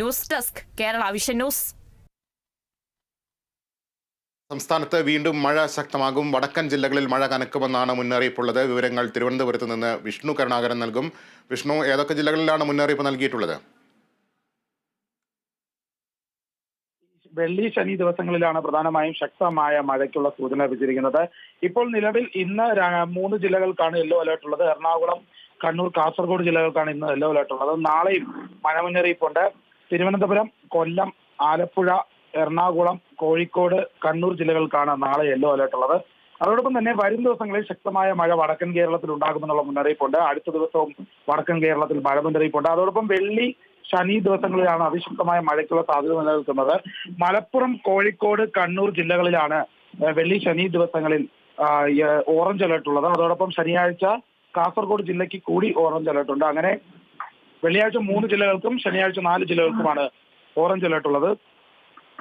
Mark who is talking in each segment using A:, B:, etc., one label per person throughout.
A: News desk Kerala vision news.
B: സംസ്ഥാനത്ത് വീണ്ടും മഴ ശക്തമാകും. വടക്കൻ ജില്ലകളിൽ മഴ കനക്കുമെന്നാണ് മുന്നറിയിപ്പുള്ളത്. വിവരങ്ങൾ തിരുവനന്തപുരത്ത് നിന്ന് വിഷ്ണു കരുണാകരൻ നൽകും. വിഷ്ണു ഏതൊക്കെ ജില്ലകളിലാണ് മുന്നറിയിപ്പ് നൽകിയിട്ടുള്ളത്?
C: വെള്ളി ശനി ദിവസങ്ങളിലാണ് പ്രധാനമായും ശക്തമായ മഴയ്ക്കുള്ള സൂചന ലഭിച്ചിരിക്കുന്നത്. ഇപ്പോൾ നിലവിൽ ഇന്ന് മൂന്ന് ജില്ലകൾക്കാണ് യെല്ലോ അലേർട്ട് ഉള്ളത്. എറണാകുളം കണ്ണൂർ കാസർഗോഡ് ജില്ലകൾക്കാണ് ഇന്ന് യെല്ലോ അലേർട്ട് ഉള്ളത്. നാളെയും മഴ മുന്നറിയിപ്പുണ്ട്. തിരുവനന്തപുരം കൊല്ലം ആലപ്പുഴ എറണാകുളം കോഴിക്കോട് കണ്ണൂർ ജില്ലകൾക്കാണ് നാളെ യെല്ലോ അലേർട്ട് ഉള്ളത്. അതോടൊപ്പം തന്നെ വരും ദിവസങ്ങളിൽ ശക്തമായ മഴ വടക്കൻ കേരളത്തിൽ ഉണ്ടാകുമെന്നുള്ള മുന്നറിയിപ്പുണ്ട്. അടുത്ത ദിവസവും വടക്കൻ കേരളത്തിൽ മഴ മുന്നറിയിപ്പുണ്ട്. അതോടൊപ്പം വെള്ളി ശനി ദിവസങ്ങളിലാണ് അതിശക്തമായ മഴയ്ക്കുള്ള സാധ്യത നിലനിൽക്കുന്നത്. മലപ്പുറം കോഴിക്കോട് കണ്ണൂർ ജില്ലകളിലാണ് വെള്ളി ശനി ദിവസങ്ങളിൽ ഓറഞ്ച് അലർട്ട് അതോടൊപ്പം ശനിയാഴ്ച കാസർഗോഡ് ജില്ലയ്ക്ക് കൂടി ഓറഞ്ച് അലർട്ട് ഉണ്ട്. അങ്ങനെ വെള്ളിയാഴ്ച മൂന്ന് ജില്ലകൾക്കും ശനിയാഴ്ച നാല് ജില്ലകൾക്കുമാണ് ഓറഞ്ച് അലർട്ട് ഉള്ളത്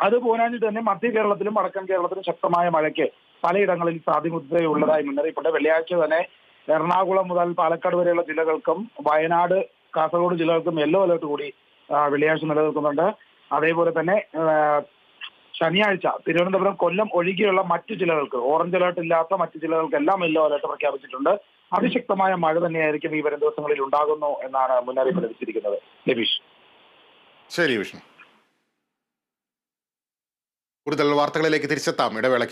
C: അത് പോരാഞ്ഞിട്ട് തന്നെ മധ്യ കേരളത്തിലും വടക്കൻ കേരളത്തിലും ശക്തമായ മഴയ്ക്ക് പലയിടങ്ങളിൽ സാധ്യതയുള്ളതായി മുന്നറിയിപ്പുണ്ട്. വെള്ളിയാഴ്ച തന്നെ എറണാകുളം മുതൽ പാലക്കാട് വരെയുള്ള ജില്ലകൾക്കും വയനാട് കാസർഗോഡ് ജില്ലകൾക്കും യെല്ലോ അലർട്ട് കൂടി വെള്ളിയാഴ്ച നിലനിൽക്കുന്നുണ്ട്. അതേപോലെ തന്നെ ശനിയാഴ്ച തിരുവനന്തപുരം കൊല്ലം ഒഴികെയുള്ള മറ്റു ജില്ലകൾക്ക് ഓറഞ്ച് അലർട്ട് ഇല്ലാത്ത മറ്റു ജില്ലകൾക്കെല്ലാം യെല്ലോ അലർട്ട് പ്രഖ്യാപിച്ചിട്ടുണ്ട്. അതിശക്തമായ മഴ തന്നെയായിരിക്കും ഈ വരും ദിവസങ്ങളിൽ ഉണ്ടാകുന്നു എന്നാണ് മുന്നറിയിപ്പ് ലഭിച്ചിരിക്കുന്നത്. ലബീഷ്
B: ശരി വിഷ്ണു. കൂടുതൽ വാർത്തകളിലേക്ക് തിരിച്ചെത്താം ഇടവേളയ്ക്ക്